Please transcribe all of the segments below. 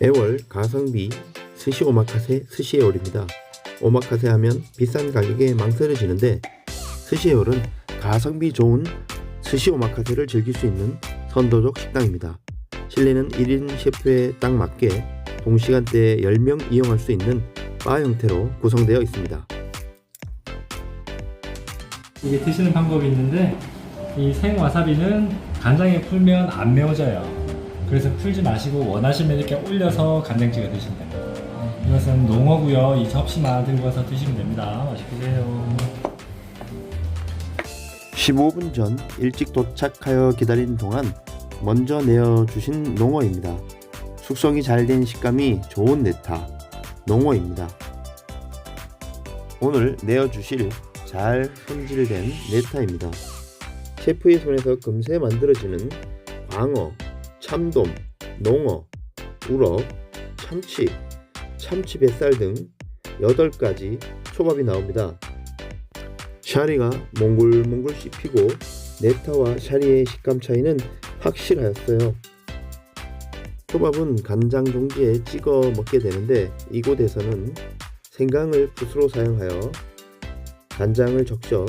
애월 가성비 스시 오마카세 스시 애월입니다. 오마카세 하면 비싼 가격에 망설여지는데 스시 애월은 가성비 좋은 스시 오마카세를 즐길 수 있는 선도적 식당입니다. 실내는 1인 셰프에 딱 맞게 동시간대에 10명 이용할 수 있는 바 형태로 구성되어 있습니다. 이게 드시는 방법이 있는데 이 생와사비는 간장에 풀면 안 매워져요. 그래서 풀지 마시고 원하시면 이렇게 올려서 간장찌개 드시면 됩니다. 이것은 농어고요. 이 접시만 들고 와서 드시면 됩니다. 맛있게 드세요. 15분 전 일찍 도착하여 기다리는 동안 먼저 내어주신 농어입니다. 숙성이 잘 된 식감이 좋은 네타 농어입니다. 오늘 내어주실 잘 손질된 네타입니다. 셰프의 손에서 금세 만들어지는 광어, 참돔, 농어, 우럭, 참치, 참치 뱃살 등 8가지 초밥이 나옵니다. 샤리가 몽글몽글 씹히고 네타와 샤리의 식감 차이는 확실하였어요. 초밥은 간장 종지에 찍어 먹게 되는데 이곳에서는 생강을 붓으로 사용하여 간장을 적셔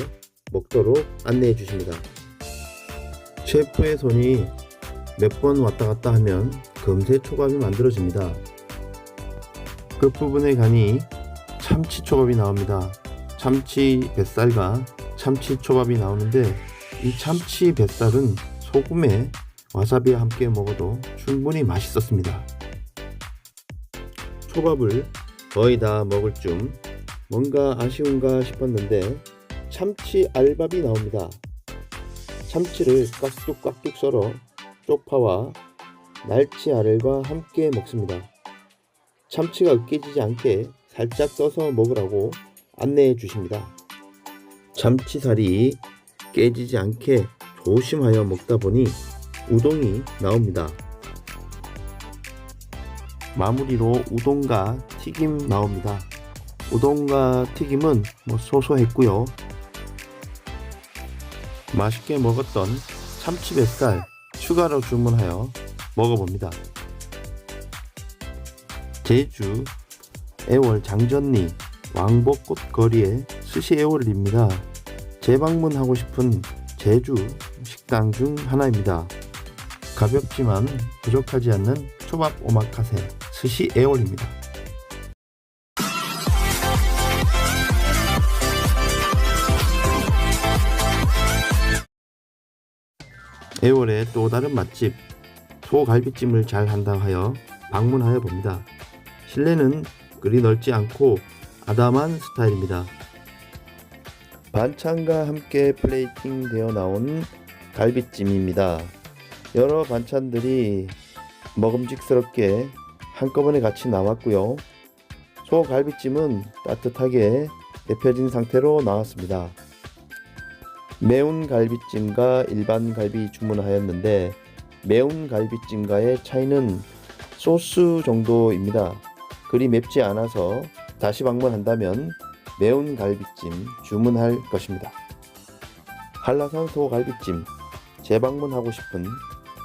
먹도록 안내해 주십니다. 셰프의 손이 몇 번 왔다 갔다 하면 금세 초밥이 만들어집니다. 끝부분에 가니 참치 초밥이 나옵니다. 참치 뱃살과 참치 초밥이 나오는데 이 참치 뱃살은 소금에 와사비와 함께 먹어도 충분히 맛있었습니다. 초밥을 거의 다 먹을 쯤 뭔가 아쉬운가 싶었는데 참치 알밥이 나옵니다. 참치를 깍둑깍둑 썰어 쪽파와 날치 알과 함께 먹습니다. 참치가 으깨지지 않게 살짝 써서 먹으라고 안내해 주십니다. 참치살이 깨지지 않게 조심하여 먹다 보니 우동이 나옵니다. 마무리로 우동과 튀김 나옵니다. 우동과 튀김은 뭐 소소했고요. 맛있게 먹었던 참치 뱃살 추가로 주문하여 먹어봅니다. 제주 애월 장전리 왕복 꽃 거리의 스시 애월입니다. 재방문하고 싶은 제주 식당 중 하나입니다. 가볍지만 부족하지 않는 초밥 오마카세 스시 애월입니다. 애월의 또 다른 맛집 소갈비찜을 잘 한다 하여 방문하여 봅니다. 실내는 그리 넓지 않고 아담한 스타일입니다. 반찬과 함께 플레이팅 되어 나온 갈비찜입니다. 여러 반찬들이 먹음직스럽게 한꺼번에 같이 나왔고요. 소갈비찜은 따뜻하게 데펴진 상태로 나왔습니다. 매운 갈비찜과 일반 갈비 주문하였는데 매운 갈비찜과의 차이는 소스 정도입니다. 그리 맵지 않아서 다시 방문한다면 매운 갈비찜 주문할 것입니다. 한라산 소갈비찜 재방문하고 싶은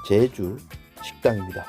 제주 식당입니다.